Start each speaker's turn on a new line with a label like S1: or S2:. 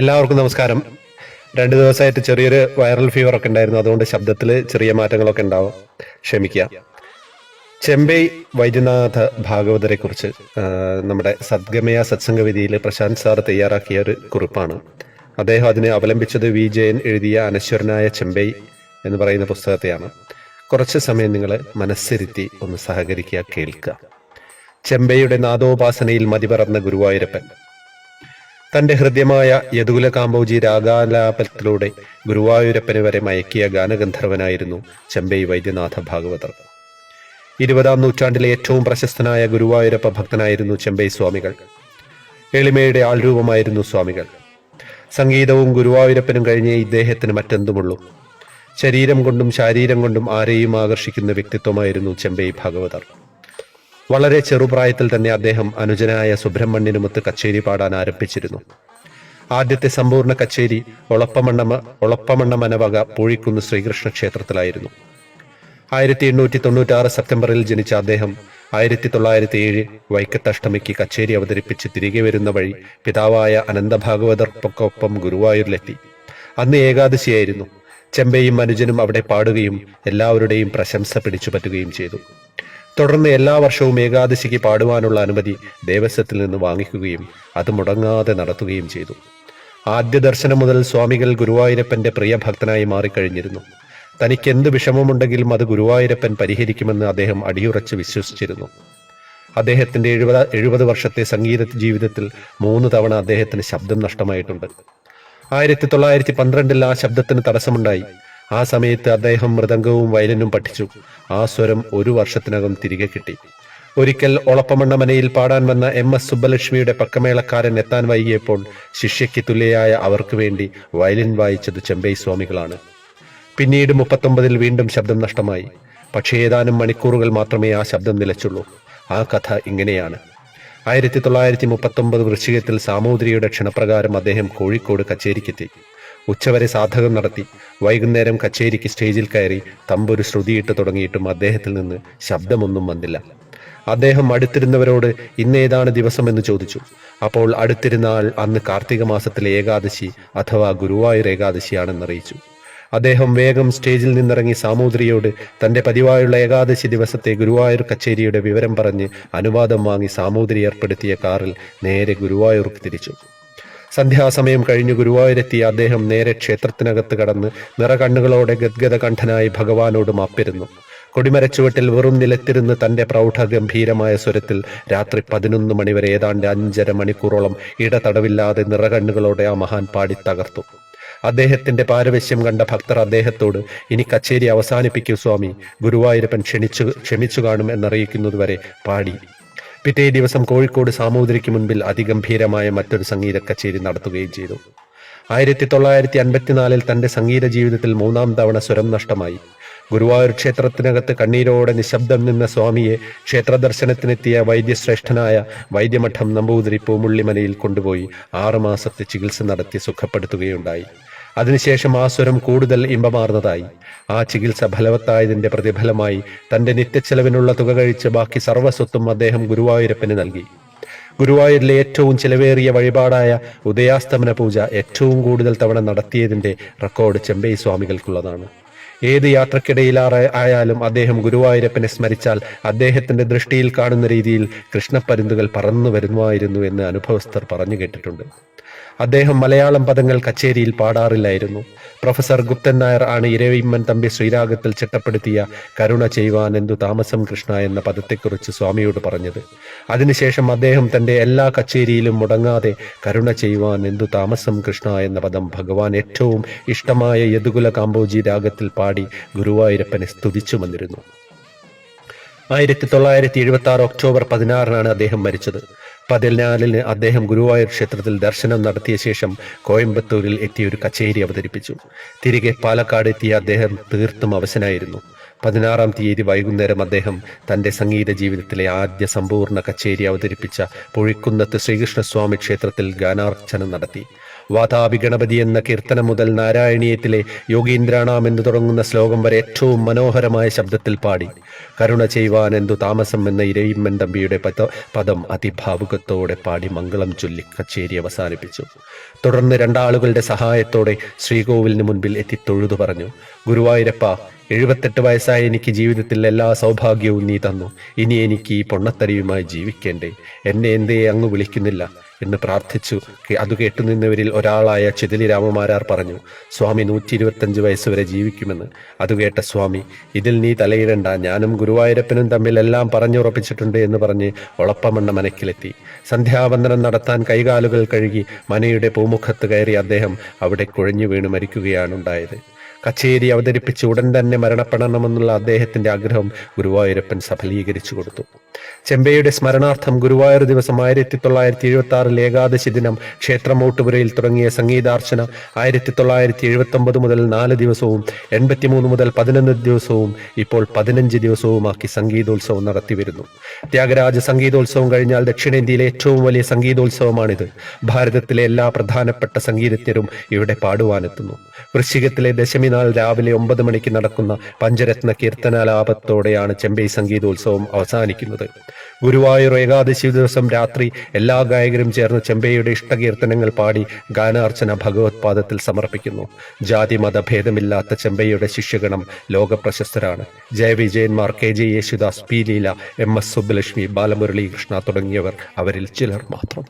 S1: എല്ലാവർക്കും നമസ്കാരം. രണ്ട് ദിവസമായിട്ട് ചെറിയൊരു വൈറൽ ഫീവർ ഒക്കെ ഉണ്ടായിരുന്നു. അതുകൊണ്ട് ശബ്ദത്തിൽ ചെറിയ മാറ്റങ്ങളൊക്കെ ഉണ്ടാവും. ക്ഷമിക്കുക. ചെമ്പൈ വൈദ്യനാഥ ഭാഗവതരെ കുറിച്ച് നമ്മുടെ സദ്ഗമയ സത്സംഗവിധിയിൽ പ്രശാന്ത് സാർ തയ്യാറാക്കിയ ഒരു കുറിപ്പാണ്. അദ്ദേഹം അതിനെ അവലംബിച്ചത് വി. ജയൻ എഴുതിയ അനശ്വരനായ ചെമ്പൈ എന്ന് പറയുന്ന പുസ്തകത്തെയാണ്. കുറച്ച് സമയം നിങ്ങൾ മനസ്സിരുത്തി ഒന്ന് സഹകരിക്കുക കേൾക്കുക. ചെമ്പൈയുടെ നാദോപാസനയിൽ മതിപറന്ന ഗുരുവായൂരപ്പൻ തന്റെ ഹൃദ്യമായ യദുകുല കാമ്പൗജി രാഗാലാപത്തിലൂടെ ഗുരുവായൂരപ്പനെ വരെ മയക്കിയ ഗാനഗന്ധർവനായിരുന്നു ചെമ്പൈ വൈദ്യനാഥ ഭാഗവതർ. ഇരുപതാം നൂറ്റാണ്ടിലെ ഏറ്റവും പ്രശസ്തനായ ഗുരുവായൂരപ്പ ഭക്തനായിരുന്നു ചെമ്പൈ സ്വാമികൾ. എളിമയുടെ ആൾരൂപമായിരുന്നു സ്വാമികൾ. സംഗീതവും ഗുരുവായൂരപ്പനും കഴിഞ്ഞേ ഇദ്ദേഹത്തിന് മറ്റെന്തുമുള്ളൂ. ശരീരം കൊണ്ടും ശാരീരം കൊണ്ടും ആരെയും ആകർഷിക്കുന്ന വ്യക്തിത്വമായിരുന്നു ചെമ്പൈ ഭാഗവതർ. വളരെ ചെറുപ്രായത്തിൽ തന്നെ അദ്ദേഹം അനുജനായ സുബ്രഹ്മണ്യനുമൊത്ത് കച്ചേരി പാടാൻ ആരംഭിച്ചിരുന്നു. ആദ്യത്തെ സമ്പൂർണ കച്ചേരി ഒളപ്പമണ്ണമ മനവക പൂഴിക്കുന്ന് ശ്രീകൃഷ്ണ ക്ഷേത്രത്തിലായിരുന്നു. ആയിരത്തി എണ്ണൂറ്റി തൊണ്ണൂറ്റാറ് സെപ്റ്റംബറിൽ ജനിച്ച അദ്ദേഹം ആയിരത്തി തൊള്ളായിരത്തി ഏഴ് വൈക്കത്തഷ്ടമിക്ക് കച്ചേരി അവതരിപ്പിച്ച് തിരികെ വരുന്ന വഴി പിതാവായ അനന്തഭാഗവതർക്കൊപ്പം ഗുരുവായൂരിലെത്തി. അന്ന് ഏകാദശിയായിരുന്നു. ചെമ്പയും അനുജനും അവിടെ പാടുകയും എല്ലാവരുടെയും പ്രശംസ പിടിച്ചുപറ്റുകയും ചെയ്തു. തുടർന്ന് എല്ലാ വർഷവും ഏകാദശിക്ക് പാടുവാനുള്ള അനുമതി ദേവസ്വത്തിൽ നിന്ന് വാങ്ങിക്കുകയും അത് മുടങ്ങാതെ നടത്തുകയും ചെയ്തു. ആദ്യ ദർശനം മുതൽ സ്വാമികൾ ഗുരുവായൂരപ്പന്റെ പ്രിയ ഭക്തനായി മാറിക്കഴിഞ്ഞിരുന്നു. തനിക്ക് എന്ത് വിഷമമുണ്ടെങ്കിലും അത് ഗുരുവായൂരപ്പൻ പരിഹരിക്കുമെന്ന് അദ്ദേഹം അടിയുറച്ച് വിശ്വസിച്ചിരുന്നു. അദ്ദേഹത്തിന്റെ എഴുപത് എഴുപത് വർഷത്തെ സംഗീത ജീവിതത്തിൽ മൂന്ന് തവണ അദ്ദേഹത്തിന് ശബ്ദം നഷ്ടമായിട്ടുണ്ട്. ആയിരത്തി തൊള്ളായിരത്തി പന്ത്രണ്ടിൽ ആ ശബ്ദത്തിന് തടസ്സമുണ്ടായി. ആ സമയത്ത് അദ്ദേഹം മൃദംഗവും വയലിനും പഠിച്ചു. ആ സ്വരം ഒരു വർഷത്തിനകം തിരികെ കിട്ടി. ഒരിക്കൽ ഒളപ്പമണ്ണമനയിൽ പാടാൻ വന്ന എം എസ് സുബ്ബലക്ഷ്മിയുടെ പക്കമേളക്കാരൻ എത്താൻ വൈകിയപ്പോൾ ശിഷ്യയ്ക്ക് തുല്യയായ അവർക്ക് വേണ്ടി വയലിൻ വായിച്ചത് ചെമ്പൈ സ്വാമികളാണ്. പിന്നീട് മുപ്പത്തൊമ്പതിൽ വീണ്ടും ശബ്ദം നഷ്ടമായി. പക്ഷേ ഏതാനും മണിക്കൂറുകൾ മാത്രമേ ആ ശബ്ദം നിലച്ചുള്ളൂ. ആ കഥ ഇങ്ങനെയാണ്. ആയിരത്തി തൊള്ളായിരത്തി മുപ്പത്തൊമ്പത് വൃശ്ചികത്തിൽ സാമൂതിരിയുടെ ക്ഷണപ്രകാരം അദ്ദേഹം കോഴിക്കോട് കച്ചേരിക്കെത്തി. ഉച്ചവരെ സാധകം നടത്തി. വൈകുന്നേരം കച്ചേരിക്ക് സ്റ്റേജിൽ കയറി തമ്പൊരു ശ്രുതിയിട്ട് തുടങ്ങിയിട്ടും അദ്ദേഹത്തിൽ നിന്ന് ശബ്ദമൊന്നും വന്നില്ല. അദ്ദേഹം അടുത്തിരുന്നവരോട് ഇന്നേതാണ് ദിവസമെന്ന് ചോദിച്ചു. അപ്പോൾ അടുത്തിരുന്ന ആൾ അന്ന് കാർത്തിക മാസത്തിലെ ഏകാദശി അഥവാ ഗുരുവായൂർ ഏകാദശിയാണെന്നറിയിച്ചു. അദ്ദേഹം വേഗം സ്റ്റേജിൽ നിന്നിറങ്ങി സാമൂതിരിയോട് തന്റെ പതിവായുള്ള ഏകാദശി ദിവസത്തെ ഗുരുവായൂർ കച്ചേരിയുടെ വിവരം പറഞ്ഞ് അനുവാദം വാങ്ങി സാമൂതിരി ഏർപ്പെടുത്തിയ കാറിൽ നേരെ ഗുരുവായൂർക്ക് തിരിച്ചു. സന്ധ്യാസമയം കഴിഞ്ഞ് ഗുരുവായൂരെത്തിയ അദ്ദേഹം നേരെ ക്ഷേത്രത്തിനകത്ത് കടന്ന് നിറകണ്ണുകളോടെ ഗദ്ഗത കണ്ഠനായി ഭഗവാനോട് മാപ്പിരുന്നു. കൊടിമരച്ചുവട്ടിൽ വെറും നിലത്തിരുന്ന് തന്റെ പ്രൗഢ ഗംഭീരമായ സ്വരത്തിൽ രാത്രി പതിനൊന്ന് മണിവരെ ഏതാണ്ട് അഞ്ചര മണിക്കൂറോളം ഇടതടവില്ലാതെ നിറകണ്ണുകളോടെ ആ മഹാൻ പാടി തകർത്തു. അദ്ദേഹത്തിന്റെ പാരവശ്യം കണ്ട ഭക്തർ അദ്ദേഹത്തോട് ഇനി കച്ചേരി അവസാനിപ്പിക്കൂ സ്വാമി. ഗുരുവായൂരപ്പൻ ക്ഷണിച്ചു ക്ഷമിച്ചു കാണും എന്നറിയിക്കുന്നതുവരെ പാടി. പിറ്റേ ദിവസം കോഴിക്കോട് സാമൂതിരിക്ക് മുൻപിൽ അതിഗംഭീരമായ മറ്റൊരു സംഗീത കച്ചേരി നടത്തുകയും ചെയ്തു. ആയിരത്തി തൊള്ളായിരത്തി അൻപത്തിനാലിൽ തന്റെ സംഗീത ജീവിതത്തിൽ മൂന്നാം തവണ സ്വരം നഷ്ടമായി. ഗുരുവായൂർ ക്ഷേത്രത്തിനകത്ത് കണ്ണീരോടെ നിശബ്ദം നിന്ന സ്വാമിയെ ക്ഷേത്ര ദർശനത്തിനെത്തിയ വൈദ്യശ്രേഷ്ഠനായ വൈദ്യമഠം നമ്പൂതിരി പൂമുള്ളിമലയിൽ കൊണ്ടുപോയി ആറുമാസത്തെ ചികിത്സ നടത്തി സുഖപ്പെടുത്തുകയുണ്ടായി. അതിനുശേഷം ആ സ്വരം കൂടുതൽ ഇമ്പമാർന്നതായി. ആ ചികിത്സ ഫലവത്തായതിന്റെ പ്രതിഫലമായി തന്റെ നിത്യച്ചെലവിനുള്ള തുക കഴിച്ച് ബാക്കി സർവസ്വത്തും അദ്ദേഹം ഗുരുവായൂരപ്പന് നൽകി. ഗുരുവായൂരിലെ ഏറ്റവും ചിലവേറിയ വഴിപാടായ ഉദയാസ്തമന പൂജ ഏറ്റവും കൂടുതൽ തവണ നടത്തിയതിന്റെ റെക്കോർഡ് ചെമ്പൈ സ്വാമികൾക്കുള്ളതാണ്. ഏത് യാത്രക്കിടയിലാറ ആയാലും അദ്ദേഹം ഗുരുവായൂരപ്പനെ സ്മരിച്ചാൽ അദ്ദേഹത്തിന്റെ ദൃഷ്ടിയിൽ കാണുന്ന രീതിയിൽ കൃഷ്ണപ്പരുന്തുകൾ പറന്നു വരുമായിരുന്നു എന്ന് അനുഭവസ്ഥർ പറഞ്ഞു കേട്ടിട്ടുണ്ട്. അദ്ദേഹം മലയാളം പദങ്ങൾ കച്ചേരിയിൽ പാടാറില്ലായിരുന്നു. പ്രൊഫസർ ഗുപ്തൻ നായർ ആണ് ഇരവിമ്മൻ തമ്പി ശ്രീരാഗത്തിൽ ചിട്ടപ്പെടുത്തിയ കരുണ ചെയ്യുവാൻ എന്തു താമസം കൃഷ്ണ എന്ന പദത്തെക്കുറിച്ച് സ്വാമിയോട് പറഞ്ഞത്. അതിനുശേഷം അദ്ദേഹം തന്റെ എല്ലാ കച്ചേരിയിലും മുടങ്ങാതെ കരുണ ചെയ്യുവാൻ എന്തു താമസം കൃഷ്ണ എന്ന പദം ഭഗവാൻ ഏറ്റവും ഇഷ്ടമായ യദുകുല കാമ്പോജി രാഗത്തിൽ പാടി ഗുരുവായൂരപ്പനെ സ്തുതിച്ചു വന്നിരുന്നു. ആയിരത്തി തൊള്ളായിരത്തി എഴുപത്തി ആറ് ഒക്ടോബർ പതിനാറിനാണ് അദ്ദേഹം മരിച്ചത്. പതിനാലിന് അദ്ദേഹം ഗുരുവായൂർ ക്ഷേത്രത്തിൽ ദർശനം നടത്തിയ ശേഷം കോയമ്പത്തൂരിൽ എത്തിയ ഒരു കച്ചേരി അവതരിപ്പിച്ചു. തിരികെ പാലക്കാട് എത്തിയ അദ്ദേഹം തീർത്തും അവശനായിരുന്നു. പതിനാറാം തീയതി വൈകുന്നേരം അദ്ദേഹം തന്റെ സംഗീത ജീവിതത്തിലെ ആദ്യ സമ്പൂർണ കച്ചേരി അവതരിപ്പിച്ച പുഴിക്കുന്നത്ത് ശ്രീകൃഷ്ണസ്വാമി ക്ഷേത്രത്തിൽ ഗാനാർച്ചന നടത്തി. വാതാപി ഗണപതി എന്ന കീർത്തനം മുതൽ നാരായണീയത്തിലെ യോഗീന്ദ്രാണാം എന്ന് തുടങ്ങുന്ന ശ്ലോകം വരെ ഏറ്റവും മനോഹരമായ ശബ്ദത്തിൽ പാടി. കരുണ ചെയ്യുവാൻ എന്തു താമസം എന്ന ഇരയിമ്മൻ തമ്പിയുടെ പദ അതിഭാവുകത്തോടെ പാടി മംഗളം ചൊല്ലി കച്ചേരി അവസാനിപ്പിച്ചു. തുടർന്ന് രണ്ടാളുകളുടെ സഹായത്തോടെ ശ്രീകോവിലിന് മുൻപിൽ എത്തി തൊഴുതു പറഞ്ഞു. ഗുരുവായൂരപ്പ എഴുപത്തെട്ട് വയസ്സായ എനിക്ക് ജീവിതത്തിൽ എല്ലാ സൗഭാഗ്യവും നീ തന്നു. ഇനി എനിക്ക് ഈ പൊണ്ണത്തരിയുമായി ജീവിക്കേണ്ടേ. എന്നെ എന്തേ അങ്ങ് വിളിക്കുന്നില്ല. എന്ന് പ്രാർത്ഥിച്ചു. അത് കേട്ടുനിന്നവരിൽ ഒരാളായ ചിതലി രാമമാരാർ പറഞ്ഞു സ്വാമി നൂറ്റി ഇരുപത്തഞ്ച് വയസ്സുവരെ ജീവിക്കുമെന്ന്. അത് കേട്ട സ്വാമി ഇതിൽ നീ തലയിടണ്ട. ഞാനും ഗുരുവായൂരപ്പനും തമ്മിൽ എല്ലാം പറഞ്ഞുറപ്പിച്ചിട്ടുണ്ട് എന്ന് പറഞ്ഞ് ഒളപ്പമണ്ണ മനക്കിലെത്തി. സന്ധ്യാവന്ദനം നടത്താൻ കൈകാലുകൾ കഴുകി മനയുടെ പൂമുഖത്ത് കയറി അദ്ദേഹം അവിടെ കുഴഞ്ഞു വീണ് മരിക്കുകയാണ് ഉണ്ടായത് കച്ചേരി അവതരിപ്പിച്ച് ഉടൻ തന്നെ മരണപ്പെടണമെന്നുള്ള അദ്ദേഹത്തിന്റെ ആഗ്രഹം ഗുരുവായൂരപ്പൻ സഫലീകരിച്ചു കൊടുത്തു. ചെമ്പയുടെ സ്മരണാർത്ഥം ഗുരുവായൂർ ദിവസം ആയിരത്തി തൊള്ളായിരത്തി എഴുപത്തി ആറിൽ ഏകാദശി ദിനം ക്ഷേത്രമോട്ടുപുരയിൽ തുടങ്ങിയ സംഗീതാർച്ചന ആയിരത്തി തൊള്ളായിരത്തി എഴുപത്തി ഒമ്പത് മുതൽ നാല് ദിവസവും എൺപത്തിമൂന്ന് മുതൽ പതിനൊന്ന് ദിവസവും ഇപ്പോൾ പതിനഞ്ച് ദിവസവുമാക്കി സംഗീതോത്സവം നടത്തിവരുന്നു. ത്യാഗരാജ സംഗീതോത്സവം കഴിഞ്ഞാൽ ദക്ഷിണേന്ത്യയിലെ ഏറ്റവും വലിയ സംഗീതോത്സവമാണിത്. ഭാരതത്തിലെ എല്ലാ പ്രധാനപ്പെട്ട സംഗീതജ്ഞരും ഇവിടെ പാടുവാനെത്തുന്നു. വൃശ്ചികത്തിലെ ദശമി നാൾ രാവിലെ ഒമ്പത് മണിക്ക് നടക്കുന്ന പഞ്ചരത്ന കീർത്തനാലാപത്തോടെയാണ് ചെമ്പൈ സംഗീതോത്സവം അവസാനിക്കുന്നത്. ഗുരുവായൂർ ഏകാദശി ദിവസം രാത്രി എല്ലാ ഗായകരും ചേർന്ന് ചെമ്പൈയുടെ ഇഷ്ടകീർത്തനങ്ങൾ പാടി ഗാനാർച്ചന ഭഗവത്പാദത്തിൽ സമർപ്പിക്കുന്നു. ജാതി മതഭേദമില്ലാത്ത ചെമ്പൈയുടെ ശിഷ്യഗണം ലോകപ്രശസ്തരാണ്. ജയവിജയന്മാർ K J Yesudas P Leela M S Subbulakshmi Balamuralikrishna തുടങ്ങിയവർ അവരിൽ ചിലർ മാത്രം.